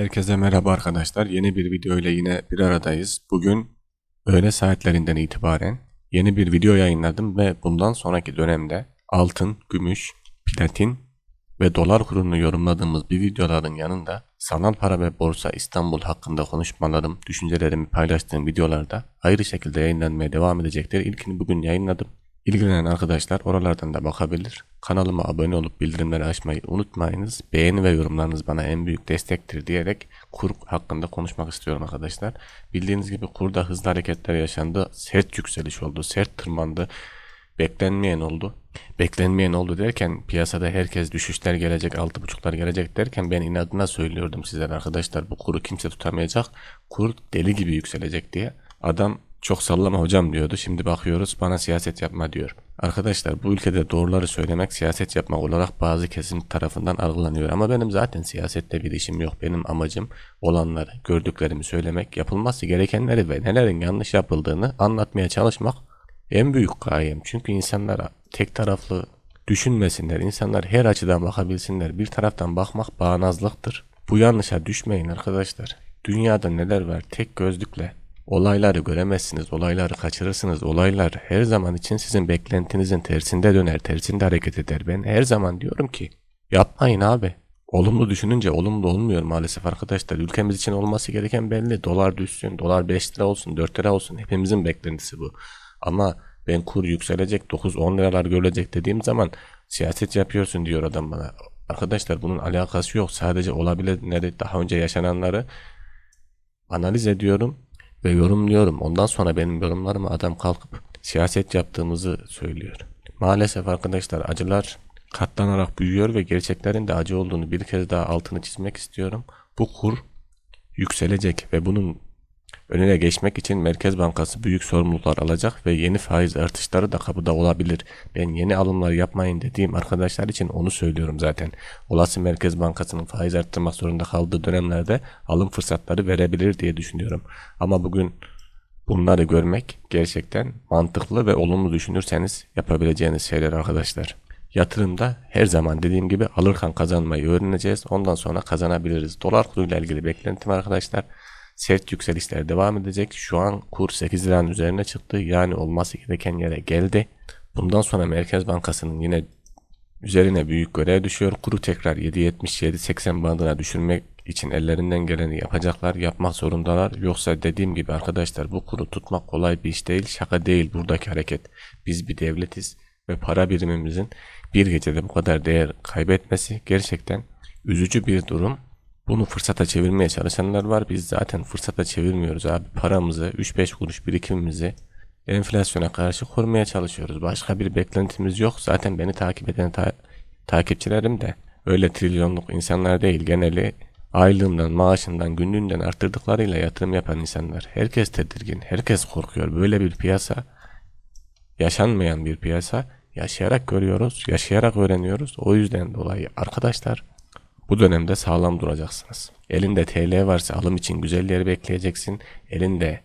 Herkese merhaba arkadaşlar. Yeni bir video ile yine bir aradayız. Bugün öğle saatlerinden itibaren yeni bir video yayınladım ve bundan sonraki dönemde altın, gümüş, platin ve dolar kurunu yorumladığımız bir videoların yanında sanal para ve borsa İstanbul hakkında konuşmalarım, düşüncelerimi paylaştığım videolarda ayrı şekilde yayınlanmaya devam edecektir. İlkini bugün yayınladım. İlgilenen arkadaşlar oralardan da bakabilir. Kanalıma abone olup bildirimleri açmayı unutmayınız. Beğeni ve yorumlarınız bana en büyük destektir diyerek kur hakkında konuşmak istiyorum arkadaşlar. Bildiğiniz gibi kurda hızlı hareketler yaşandı. Sert yükseliş oldu. Sert tırmandı. Beklenmeyen oldu. Beklenmeyen oldu derken piyasada herkes düşüşler gelecek, altı buçuklar gelecek derken ben inadına söylüyordum sizlere arkadaşlar bu kuru kimse tutamayacak. Kur deli gibi yükselecek diye. Adam çok sallama hocam diyordu. Şimdi bakıyoruz bana siyaset yapma diyor. Arkadaşlar bu ülkede doğruları söylemek siyaset yapmak olarak bazı kesim tarafından algılanıyor. Ama benim zaten siyasette bir işim yok. Benim amacım olanları, gördüklerimi söylemek, yapılması gerekenleri ve nelerin yanlış yapıldığını anlatmaya çalışmak en büyük gayem. Çünkü insanlara tek taraflı düşünmesinler. İnsanlar her açıdan bakabilsinler. Bir taraftan bakmak bağnazlıktır. Bu yanlışa düşmeyin arkadaşlar. Dünyada neler var tek gözlükle Olayları göremezsiniz, olayları kaçırırsınız. Olaylar her zaman için sizin beklentinizin tersinde döner, tersinde hareket eder. Ben her zaman diyorum ki yapmayın abi. Olumlu düşününce olumlu olmuyor maalesef arkadaşlar. Ülkemiz için olması gereken belli. Dolar düşsün, dolar 5 lira olsun, 4 lira olsun. Hepimizin beklentisi bu. Ama ben kur yükselecek, 9-10 liralar görülecek dediğim zaman siyaset yapıyorsun diyor adam bana. Arkadaşlar bunun alakası yok. Sadece olabilenleri, daha önce yaşananları analiz ediyorum ve yorumluyorum. Ondan sonra benim yorumlarımı adam kalkıp siyaset yaptığımızı söylüyor. Maalesef arkadaşlar acılar katlanarak büyüyor ve gerçeklerin de acı olduğunu bir kez daha altını çizmek istiyorum. Bu kur yükselecek ve bunun Önüne geçmek için Merkez Bankası büyük sorumluluklar alacak ve yeni faiz artışları da kapıda olabilir. Ben yeni alımlar yapmayın dediğim arkadaşlar için onu söylüyorum zaten. Olası Merkez Bankası'nın faiz arttırmak zorunda kaldığı dönemlerde alım fırsatları verebilir diye düşünüyorum. Ama bugün bunları görmek gerçekten mantıklı ve olumlu düşünürseniz yapabileceğiniz şeyler arkadaşlar. Yatırımda her zaman dediğim gibi alırken kazanmayı öğreneceğiz. Ondan sonra kazanabiliriz. Dolar kuruyla ilgili beklentim arkadaşlar sert yükselişler devam edecek. Şu an kur 8 liranın üzerine çıktı. Yani olması gereken yere geldi. Bundan sonra Merkez Bankası'nın yine üzerine büyük görev düşüyor. Kuru tekrar 7.70-7.80 bandına düşürmek için ellerinden geleni yapacaklar. Yapmak zorundalar. Yoksa dediğim gibi arkadaşlar bu kuru tutmak kolay bir iş değil. Şaka değil buradaki hareket. Biz bir devletiz ve para birimimizin bir gecede bu kadar değer kaybetmesi gerçekten üzücü bir durum. Bunu fırsata çevirmeye çalışanlar var. Biz zaten fırsata çevirmiyoruz abi. Paramızı, 3-5 kuruş birikimimizi enflasyona karşı korumaya çalışıyoruz. Başka bir beklentimiz yok. Zaten beni takip eden ta takipçilerim de öyle trilyonluk insanlar değil. Geneli aylığımdan, maaşından, günlüğünden arttırdıklarıyla yatırım yapan insanlar. Herkes tedirgin, herkes korkuyor. Böyle bir piyasa, yaşanmayan bir piyasa. Yaşayarak görüyoruz, yaşayarak öğreniyoruz. O yüzden dolayı arkadaşlar bu dönemde sağlam duracaksınız. Elinde TL varsa alım için güzel yeri bekleyeceksin. Elinde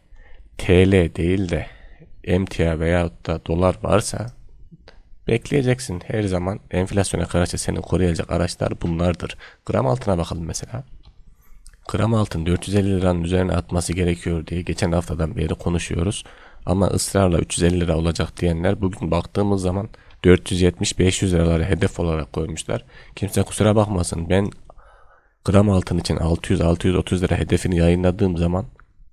TL değil de emtia veyahut da dolar varsa bekleyeceksin. Her zaman enflasyona karşı seni koruyacak araçlar bunlardır. Gram altına bakalım mesela. Gram altın 450 liranın üzerine atması gerekiyor diye geçen haftadan beri konuşuyoruz. Ama ısrarla 350 lira olacak diyenler bugün baktığımız zaman 470-500 liraları hedef olarak koymuşlar. Kimse kusura bakmasın ben gram altın için 600-630 lira hedefini yayınladığım zaman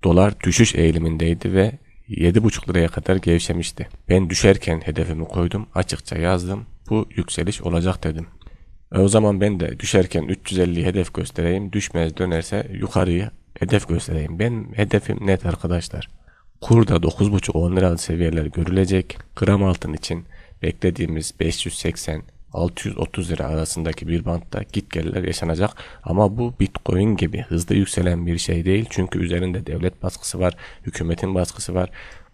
dolar düşüş eğilimindeydi ve 7,5 liraya kadar gevşemişti. Ben düşerken hedefimi koydum. Açıkça yazdım. Bu yükseliş olacak dedim. E o zaman ben de düşerken 350 hedef göstereyim. Düşmez dönerse yukarıyı hedef göstereyim. Ben hedefim net arkadaşlar. Kurda 9,5-10 liralık seviyeler görülecek. Gram altın için beklediğimiz 580 630 lira arasındaki bir bantta git geliler yaşanacak ama bu Bitcoin gibi hızlı yükselen bir şey değil çünkü üzerinde devlet baskısı var, hükümetin baskısı var.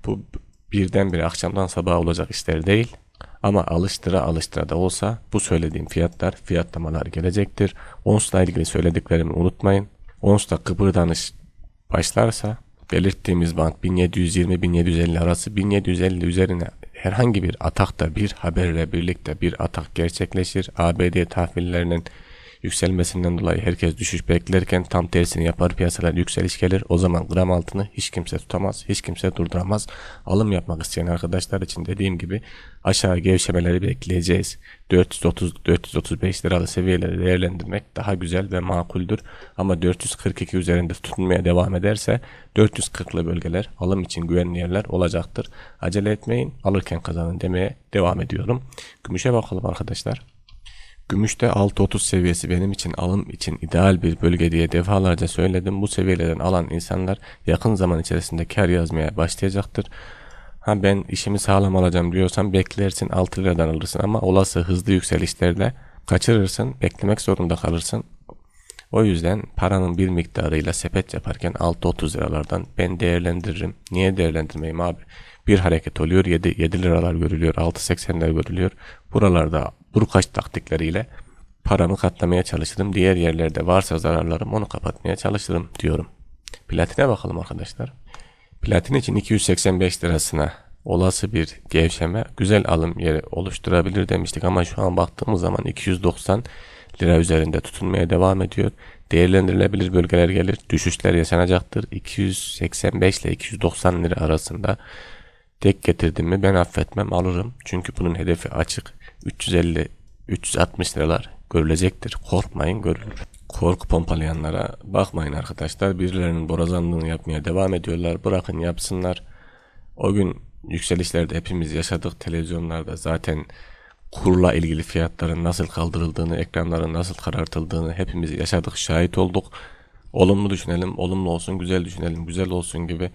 Bu birdenbire akşamdan sabaha olacak işler değil. Ama alıştıra alıştıra da olsa bu söylediğim fiyatlar, fiyatlamalar gelecektir. ONS'la ilgili söylediklerimi unutmayın. ONS'ta kıpırdanış başlarsa belirttiğimiz band 1720-1750 arası 1750 üzerine herhangi bir atakta bir haberle birlikte bir atak gerçekleşir. ABD tahvillerinin yükselmesinden dolayı herkes düşüş beklerken tam tersini yapar piyasalar yükseliş gelir. O zaman gram altını hiç kimse tutamaz, hiç kimse durduramaz. Alım yapmak isteyen arkadaşlar için dediğim gibi aşağı gevşemeleri bekleyeceğiz. 430-435 liralı seviyeleri değerlendirmek daha güzel ve makuldür. Ama 442 üzerinde tutunmaya devam ederse 440'lı bölgeler alım için güvenli yerler olacaktır. Acele etmeyin alırken kazanın demeye devam ediyorum. Gümüşe bakalım arkadaşlar. Gümüşte 6.30 seviyesi benim için alım için ideal bir bölge diye defalarca söyledim. Bu seviyelerden alan insanlar yakın zaman içerisinde kar yazmaya başlayacaktır. Ha ben işimi sağlam alacağım diyorsan beklersin 6 liradan alırsın ama olası hızlı yükselişlerde kaçırırsın, beklemek zorunda kalırsın. O yüzden paranın bir miktarıyla sepet yaparken 6.30 liralardan ben değerlendiririm. Niye değerlendirmeyeyim abi? Bir hareket oluyor 7, 7 liralar görülüyor 6.80'ler görülüyor. Buralarda burkaç taktikleriyle paramı katlamaya çalışırım. Diğer yerlerde varsa zararlarım onu kapatmaya çalışırım diyorum. Platine bakalım arkadaşlar. Platin için 285 lirasına olası bir gevşeme güzel alım yeri oluşturabilir demiştik ama şu an baktığımız zaman 290 lira üzerinde tutunmaya devam ediyor. Değerlendirilebilir bölgeler gelir. Düşüşler yaşanacaktır. 285 ile 290 lira arasında tek getirdim mi ben affetmem alırım. Çünkü bunun hedefi açık. 350 360 liralar görülecektir. Korkmayın görülür. Korku pompalayanlara bakmayın arkadaşlar. Birilerinin borazanlığını yapmaya devam ediyorlar. Bırakın yapsınlar. O gün yükselişlerde hepimiz yaşadık. Televizyonlarda zaten kurla ilgili fiyatların nasıl kaldırıldığını, ekranların nasıl karartıldığını hepimiz yaşadık, şahit olduk. Olumlu düşünelim, olumlu olsun, güzel düşünelim, güzel olsun gibi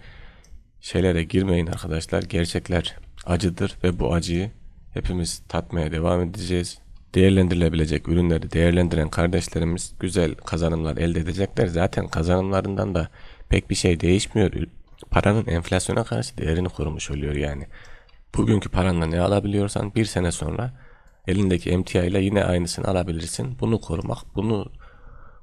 şeylere girmeyin arkadaşlar. Gerçekler acıdır ve bu acıyı hepimiz tatmaya devam edeceğiz. Değerlendirilebilecek ürünleri değerlendiren kardeşlerimiz güzel kazanımlar elde edecekler. Zaten kazanımlarından da pek bir şey değişmiyor. Paranın enflasyona karşı değerini korumuş oluyor yani. Bugünkü paranla ne alabiliyorsan bir sene sonra elindeki emtia ile yine aynısını alabilirsin. Bunu korumak, bunu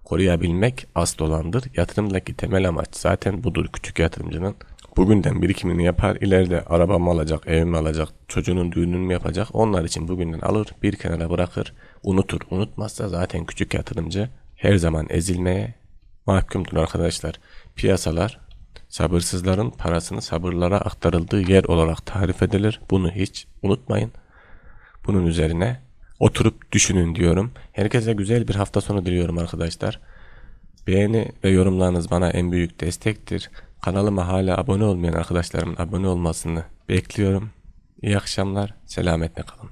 koruyabilmek asıl olandır. Yatırımdaki temel amaç zaten budur küçük yatırımcının. Bugünden birikimini yapar, ileride arabamı alacak, evimi alacak, çocuğunun düğününü mü yapacak. Onlar için bugünden alır, bir kenara bırakır, unutur. Unutmazsa zaten küçük yatırımcı her zaman ezilmeye mahkumdur arkadaşlar. Piyasalar sabırsızların parasını sabırlara aktarıldığı yer olarak tarif edilir. Bunu hiç unutmayın. Bunun üzerine oturup düşünün diyorum. Herkese güzel bir hafta sonu diliyorum arkadaşlar. Beğeni ve yorumlarınız bana en büyük destektir. Kanalıma hala abone olmayan arkadaşlarımın abone olmasını bekliyorum. İyi akşamlar, selametle kalın.